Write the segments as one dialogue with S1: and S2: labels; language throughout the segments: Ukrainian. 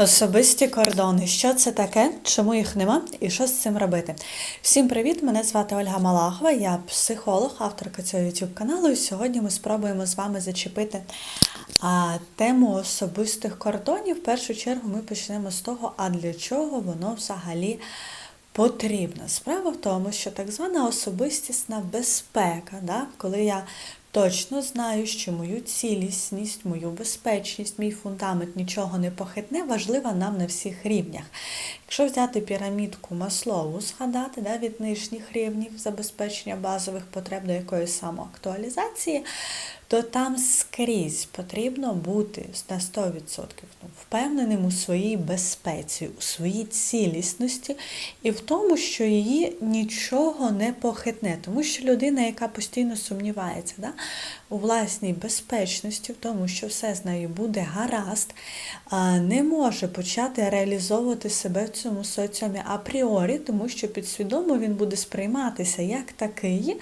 S1: Особисті кордони. Що це таке? Чому їх нема? І що з цим робити? Всім привіт! Мене звати Ольга Малахова, я психолог, авторка цього YouTube каналу. І сьогодні ми спробуємо з вами зачепити а, тему особистих кордонів. В першу чергу ми почнемо з того, а для чого воно взагалі потрібно. Справа в тому, що так звана особистісна безпека, да? коли я точно знаю, що мою цілісність, мою безпечність, мій фундамент нічого не похитне, важлива нам на всіх рівнях. Якщо взяти пірамідку Маслову, згадати да, від нижніх рівнів забезпечення базових потреб до якоїсь самоактуалізації, то там скрізь потрібно бути на 100% ну, впевненим у своїй безпеці, у своїй цілісності і в тому, що її нічого не похитне. Тому що людина, яка постійно сумнівається да, у власній безпечності, в тому, що все з нею буде гаразд, не може почати реалізовувати себе в цьому соціумі апріорі, тому що підсвідомо він буде сприйматися як такий,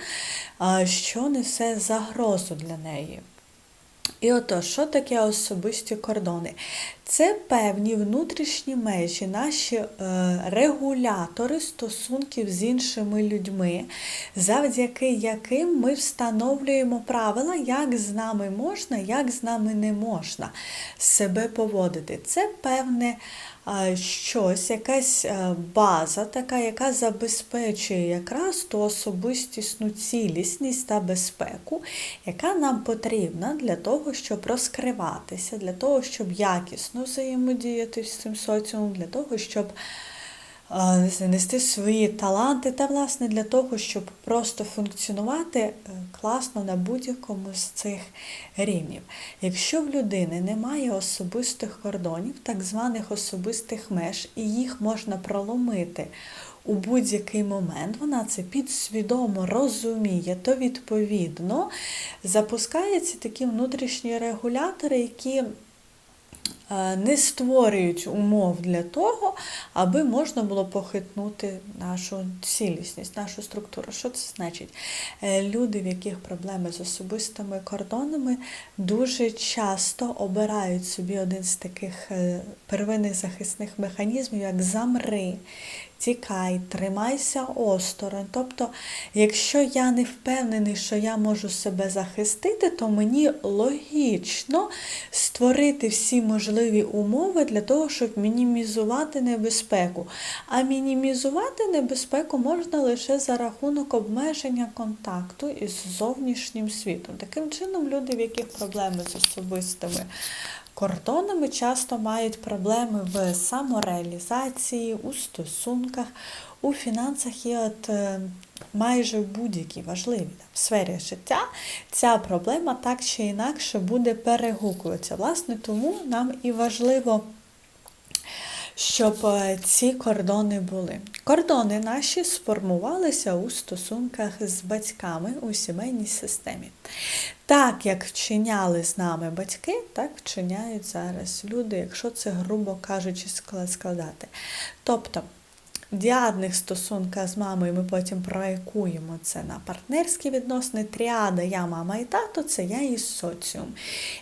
S1: що несе загрозу для неї. І ото, що таке особисті кордони? Це певні внутрішні межі, наші е, регулятори стосунків з іншими людьми, завдяки яким ми встановлюємо правила, як з нами можна, як з нами не можна себе поводити. Це певне щось, якась е, база, така, яка забезпечує якраз ту особистісну цілісність та безпеку, яка нам потрібна для того, щоб розкриватися, для того, щоб якісно взаємодіяти з цим соціумом, для того, щоб нести свої таланти та, власне, для того, щоб просто функціонувати е, класно на будь-якому з цих рівнів. Якщо в людини немає особистих кордонів, так званих особистих меж, і їх можна проломити у будь-який момент, вона це підсвідомо розуміє, то відповідно запускаються такі внутрішні регулятори, які не створюють умов для того, аби можна було похитнути нашу цілісність, нашу структуру. Що це значить? Е, люди, в яких проблеми з особистими кордонами, дуже часто обирають собі один з таких е, первинних захисних механізмів, як замри тікай, тримайся осторонь. Тобто, якщо я не впевнений, що я можу себе захистити, то мені логічно створити всі можливі умови для того, щоб мінімізувати небезпеку. А мінімізувати небезпеку можна лише за рахунок обмеження контакту із зовнішнім світом. Таким чином, люди, в яких проблеми з особистими кордонами часто мають проблеми в самореалізації, у стосунках, у фінансах і от е, майже в будь-якій важливій сфері життя ця проблема так чи інакше буде перегукуватися. Власне, тому нам і важливо щоб е, ці кордони були. Кордони наші сформувалися у стосунках з батьками у сімейній системі. Так, як вчиняли з нами батьки, так вчиняють зараз люди, якщо це, грубо кажучи, складати. Тобто діадних стосунках з мамою ми потім проекуємо це на партнерські відносини. Тріада я, мама і тато це я і соціум.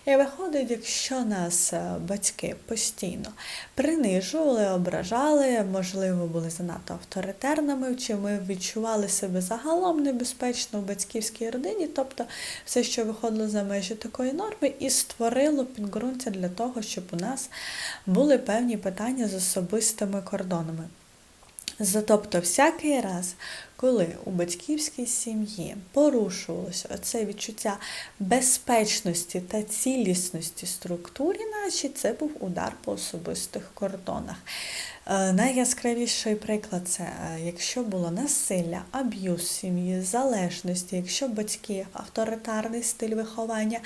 S1: І виходить, якщо нас е, батьки постійно принижували, ображали, можливо, були занадто авторитарними, чи ми відчували себе загалом небезпечно в батьківській родині, тобто все, що виходило за межі такої норми, і створило підґрунтя для того, щоб у нас були певні питання з особистими кордонами. Тобто, всякий раз, коли у батьківській сім'ї порушувалося це відчуття безпечності та цілісності структурі наші, це був удар по особистих кордонах. Е, найяскравіший приклад це е, якщо було насилля, аб'юз сім'ї, залежності, якщо батьки, авторитарний стиль виховання,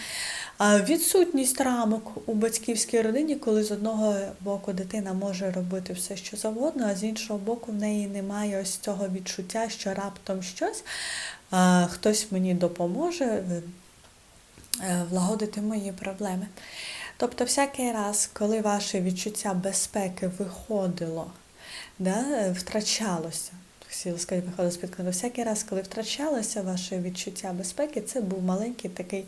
S1: е, відсутність рамок у батьківській родині, коли з одного боку дитина може робити все, що завгодно, а з іншого боку, в неї немає ось цього відчуття, що раптом щось, хтось мені допоможе влагодити мої проблеми. Тобто, всякий раз, коли ваше відчуття безпеки виходило, да, втрачалося, хотіла сказати, виходить з-під. Всякий раз, коли втрачалося ваше відчуття безпеки, це був маленький такий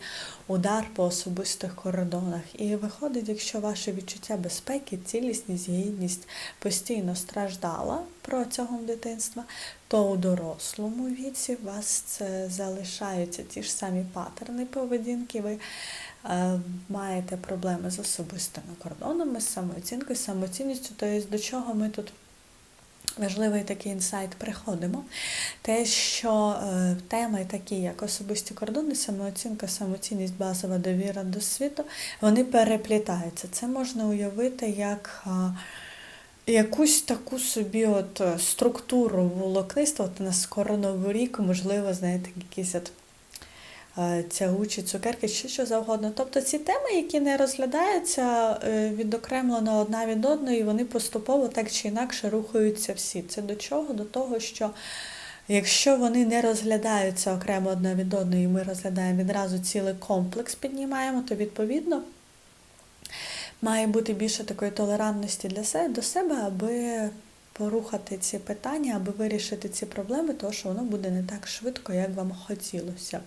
S1: удар по особистих кордонах. І виходить, якщо ваше відчуття безпеки, цілісність, гідність постійно страждала протягом дитинства, то у дорослому віці у вас це залишаються ті ж самі паттерни поведінки. Ви е, маєте проблеми з особистими кордонами, з самооцінкою, самоцінністю. Тобто до чого ми тут важливий такий інсайт приходимо. Те, що е, теми такі, як особисті кордони, самооцінка, самоцінність, базова довіра до світу, вони переплітаються. Це можна уявити як. Е, Якусь таку собі от е, структуру волокниства, от на скоро новий рік, можливо, знаєте, якісь от тягучі цукерки, чи що завгодно. Тобто ці теми, які не розглядаються е, відокремлено одна від одної, вони поступово так чи інакше рухаються всі. Це до чого? До того, що якщо вони не розглядаються окремо одна від одної, і ми розглядаємо відразу цілий комплекс, піднімаємо, то відповідно. Має бути більше такої толерантності для себе до себе, аби порухати ці питання, аби вирішити ці проблеми, тому що воно буде не так швидко, як вам хотілося.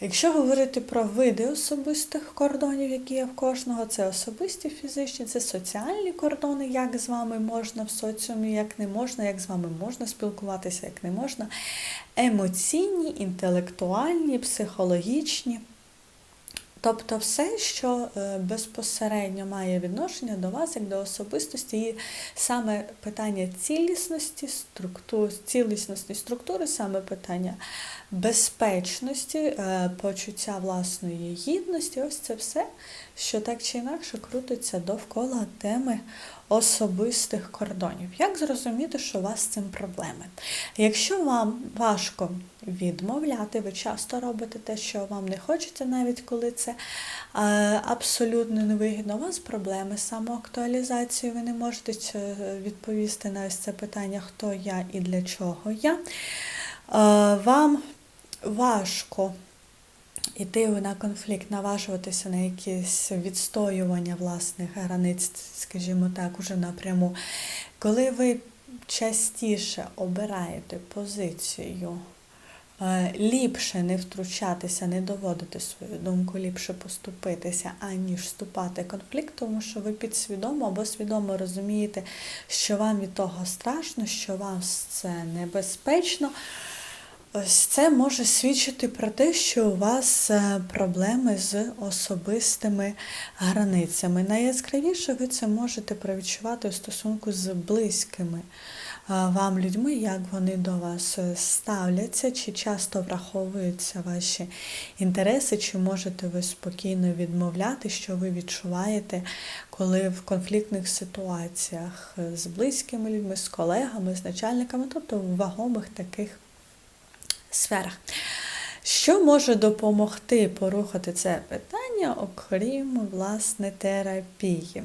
S1: Якщо говорити про види особистих кордонів, які є в кожного, це особисті фізичні, це соціальні кордони, як з вами можна в соціумі, як не можна, як з вами можна спілкуватися, як не можна. Емоційні, інтелектуальні, психологічні. Тобто все, що е, безпосередньо має відношення до вас, як до особистості, і саме питання цілісності, структур, цілісності структури, саме питання безпечності, е, почуття власної гідності, ось це все, що так чи інакше крутиться довкола теми особистих кордонів. Як зрозуміти, що у вас з цим проблеми? Якщо вам важко відмовляти, ви часто робите те, що вам не хочеться, навіть коли це абсолютно невигідно, у вас проблеми з самоактуалізацією, ви не можете відповісти на ось це питання, хто я і для чого я. Вам важко іти на конфлікт, наважуватися на якісь відстоювання власних границь, скажімо так, уже напряму. Коли ви частіше обираєте позицію, е, ліпше не втручатися, не доводити свою думку, ліпше поступитися, аніж вступати в конфлікт, тому що ви підсвідомо або свідомо розумієте, що вам від того страшно, що вам це небезпечно. Ось це може свідчити про те, що у вас е, проблеми з особистими границями. Найяскравіше ви це можете провідчувати у стосунку з близькими е, вам людьми, як вони до вас е, ставляться, чи часто враховуються ваші інтереси, чи можете ви спокійно відмовляти, що ви відчуваєте, коли в конфліктних ситуаціях з близькими людьми, з колегами, з начальниками, тобто в вагомих таких сферах. Що може допомогти порухати це питання, окрім власне терапії?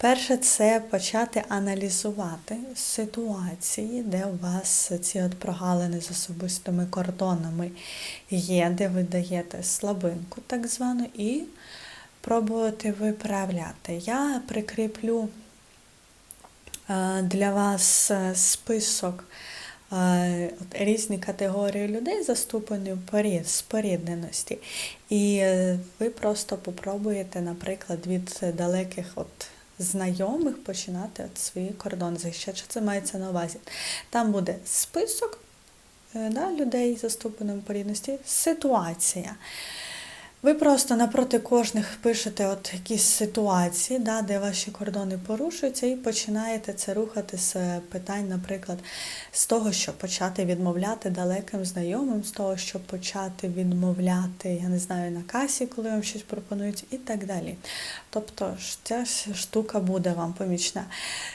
S1: Перше, це почати аналізувати ситуації, де у вас ці от прогалини з особистими кордонами є, де ви даєте слабинку, так звану, і пробувати виправляти. Я прикріплю е, для вас е, список різні категорії людей за ступенем спорідненості. І е, ви просто попробуєте, наприклад, від далеких от знайомих починати от свої кордони захищати. Що це мається на увазі? Там буде список е, да, людей за ступенем порідності, ситуація. Ви просто напроти кожних пишете от якісь ситуації, да, де ваші кордони порушуються, і починаєте це рухати з питань, наприклад, з того, щоб почати відмовляти далеким знайомим, з того, щоб почати відмовляти, я не знаю, на касі, коли вам щось пропонують, і так далі. Тобто ця штука буде вам помічна.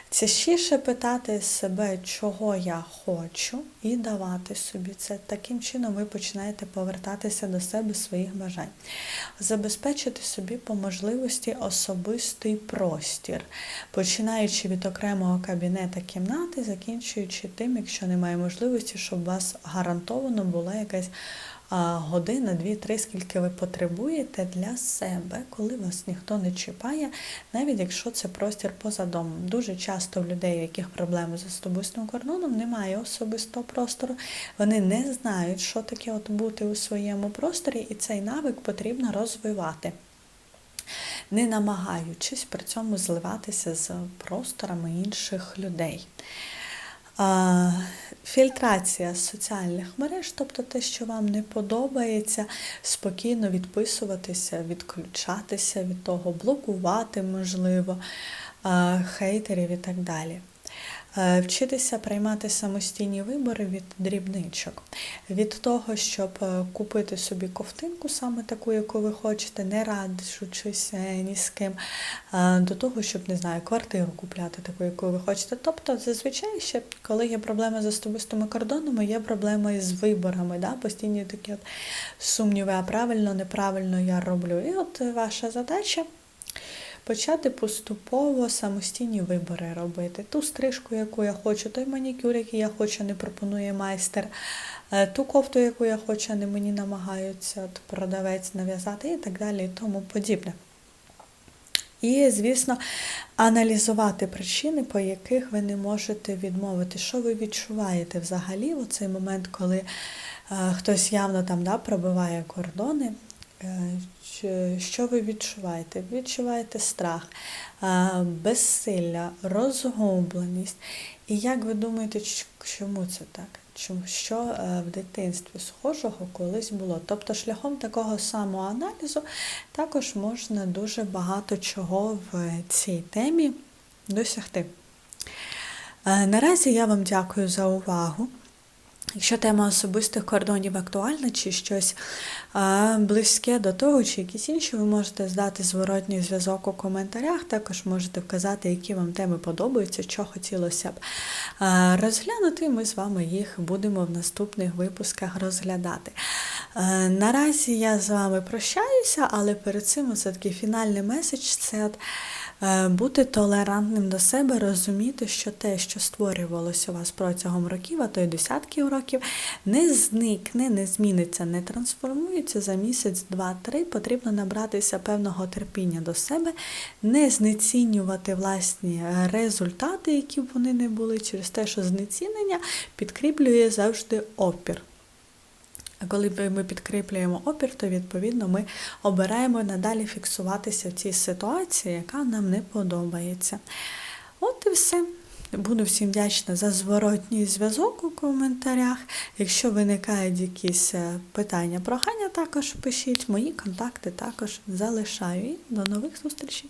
S1: Частіше питати себе, чого я хочу, і давати собі це. Таким чином ви починаєте повертатися до себе своїх бажань. Забезпечити собі по можливості особистий простір, починаючи від окремого кабінета кімнати, закінчуючи тим, якщо немає можливості, щоб у вас гарантовано була якась година, дві, три, скільки ви потребуєте для себе, коли вас ніхто не чіпає, навіть якщо це простір поза домом. Дуже часто в людей, у яких проблеми з особистим кордоном, немає особистого простору. Вони не знають, що таке от бути у своєму просторі, і цей навик потрібно розвивати. Не намагаючись при цьому зливатися з просторами інших людей. Фільтрація соціальних мереж, тобто те, що вам не подобається, спокійно відписуватися, відключатися від того, блокувати, можливо, хейтерів і так далі. Е, Вчитися приймати самостійні вибори від дрібничок, від того, щоб е, купити собі ковтинку, саме таку, яку ви хочете, не радячись е, ні з ким, до того, щоб не знаю, квартиру купляти таку, яку ви хочете. Тобто, зазвичай ще, коли є проблеми з особистими кордонами, є проблеми з виборами, да? постійні такі от сумніви, а правильно, неправильно я роблю. І от ваша задача почати поступово самостійні вибори робити. Ту стрижку, яку я хочу, той манікюр, який я хочу, не пропонує майстер, е, ту кофту, яку я хочу, не мені намагаються продавець нав'язати і так далі, і тому подібне. І, звісно, аналізувати причини, по яких ви не можете відмовити, що ви відчуваєте взагалі у цей момент, коли е, хтось явно там да, пробиває кордони. Е, Що ви відчуваєте? Відчуваєте страх, е, безсилля, розгубленість. І як ви думаєте, чому це так? Що е, в дитинстві схожого колись було? Тобто, шляхом такого самоаналізу також можна дуже багато чого в цій темі досягти. Наразі я вам дякую за увагу. Якщо тема особистих кордонів актуальна, чи щось а, близьке до того, чи якісь інші, ви можете здати зворотній зв'язок у коментарях. Також можете вказати, які вам теми подобаються, що хотілося б а, розглянути. Ми з вами їх будемо в наступних випусках розглядати. Е, Наразі я з вами прощаюся, але перед цим це такий фінальний меседж це от, бути толерантним до себе, розуміти, що те, що створювалося у вас протягом років, а то й десятків років, не зникне, не зміниться, не трансформується за місяць, два-три. Потрібно набратися певного терпіння до себе, не знецінювати власні е, результати, які б вони не були, через те, що знецінення підкріплює завжди опір. Коли ми підкріплюємо опір, то відповідно ми обираємо надалі фіксуватися в цій ситуації, яка нам не подобається. От і все. Буду всім вдячна за зворотній зв'язок у коментарях. Якщо виникають якісь е, питання, прохання, також пишіть. Мої контакти також залишаю. І до нових зустрічей!